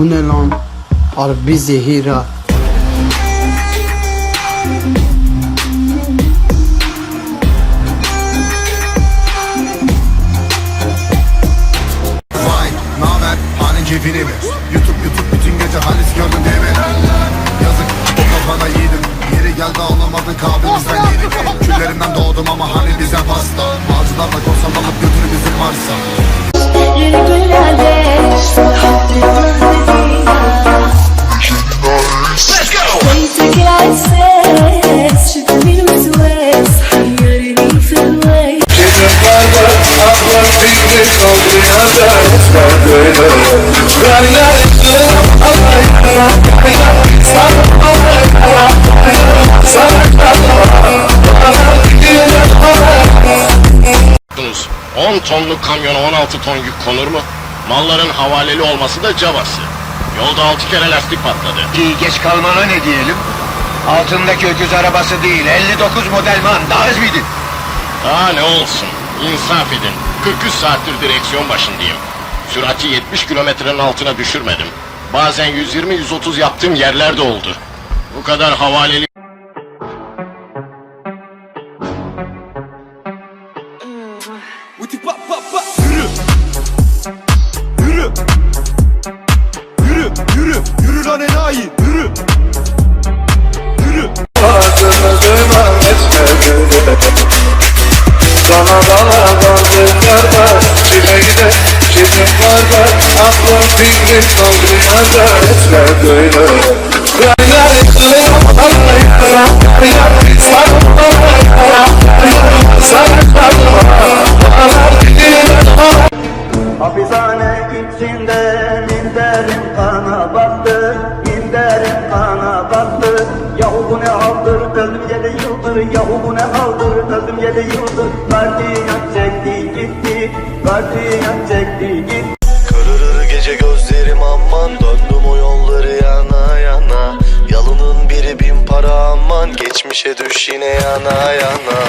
Bu ne lan? Harbi zehir ha. Cebini mi? Youtube Youtube bütün gece halis gördüm değil mi? Yazık o kafana yiğidim Yeri geldi ağlamadın kalbimizden yedik Küllerinden doğdum ama hani bize pasta Ağacılarla korsan alıp götür bizim Mars'a Take 10 tonluk kamyona 16 ton yük konur mu? Malların havaleli olması da cabası. Yolda 6 kere lastik patladı. İyi geç kalmana ne diyelim? Altındaki öküz arabası değil, 59 model man, daha hızlıydın. Daha ne olsun, insaf edin. 43 saattir direksiyon başındayım. Sürati 70 kilometrenin altına düşürmedim. Bazen 120-130 yaptığım yerler de oldu. Bu kadar havaleli Aklım fikrim kaldı yerde Etme böyle Hapishane içinde minderim kana battı Minderim kana battı. Yahu bu ne haldır öldüm yedi yıldır. Yahu bu ne haldır öldüm yedi yıldır. Gardiyan çekti gitti Gardiyan çekti gitti Geçmişe düş yine yana yana.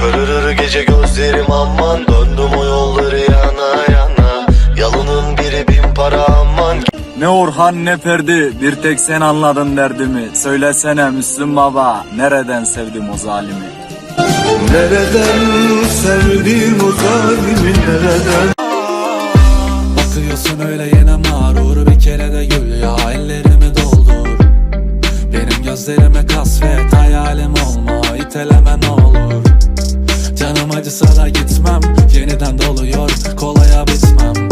Kararır gece gözlerim aman. Döndüm o yolları yana yana. Yalının biri bin para aman. Ne Orhan ne Ferdi bir tek sen anladın derdimi. Söylesene Müslüm Baba nereden sevdim o zalimi? Nereden sevdim o zalimi nereden? Bakıyorsun öyle yine Acısa da gitmem. Yeniden doluyor. Kolaya bitmem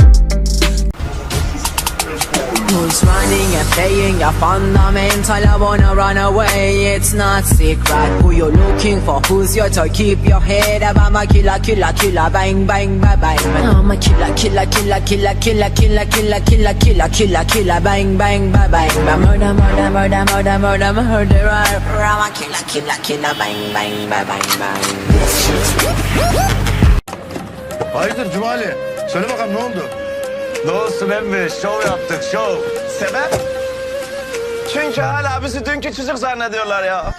Who's running and playing your fundamental? I wanna run away, it's not secret. Who you looking for? Who's your to keep your head up? I'm a killer, killer, killer, bang, bang, bang, bang. I'm a killer, killer, killer, killer, killer, killer, killer, killer, killer, killer, killer, bang, bang, bang. I'm murder, murder, murder, murder, murder, murderer. I'm a killer, killer, killer, bang, bang, bang, bang, bang. Hayırdır Cumali? Söyle bakalım ne oldu? Ne olsun emmi, şov yaptık, şov. Sebep? Çünkü hala bizi dünkü çocuk zannediyorlar ya.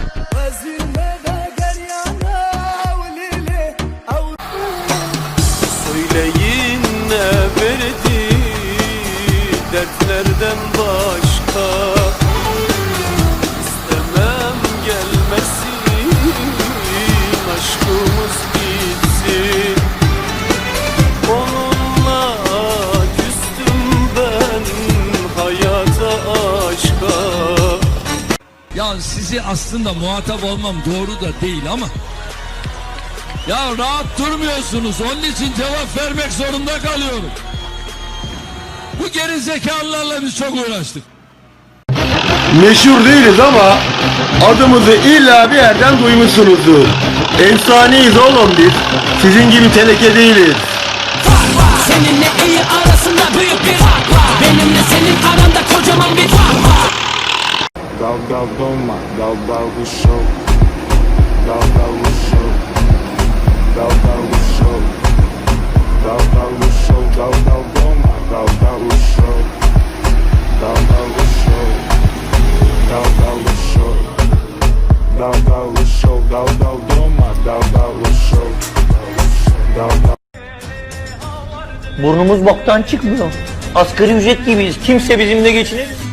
Söyleyin ne verdi dertlerden başka sizi aslında muhatap olmam doğru da değil ama Ya rahat durmuyorsunuz onun için cevap vermek zorunda kalıyorum Bu geri zekalılarla biz çok uğraştık Meşhur değiliz ama adımızı illa bir yerden duymuşsunuzdur. Efsaneyiz oğlum biz. Sizin gibi teneke değiliz. Seninle iyi arasında büyük bir fark var. Benimle senin aranda kocaman bir fark var. Dal dal dolma, dal dal bu şov Dal dal bu şov Dal dal bu şov Dal dal bu şov, dal dal dolma Dal dal bu şov Dal dal bu şov Dal dal bu şov Dal dal bu şov, dal dal dolma Dal dal bu şov Dal dal çıkmıyor Asgari ücret gibiyiz. Kimse bizimle geçinir.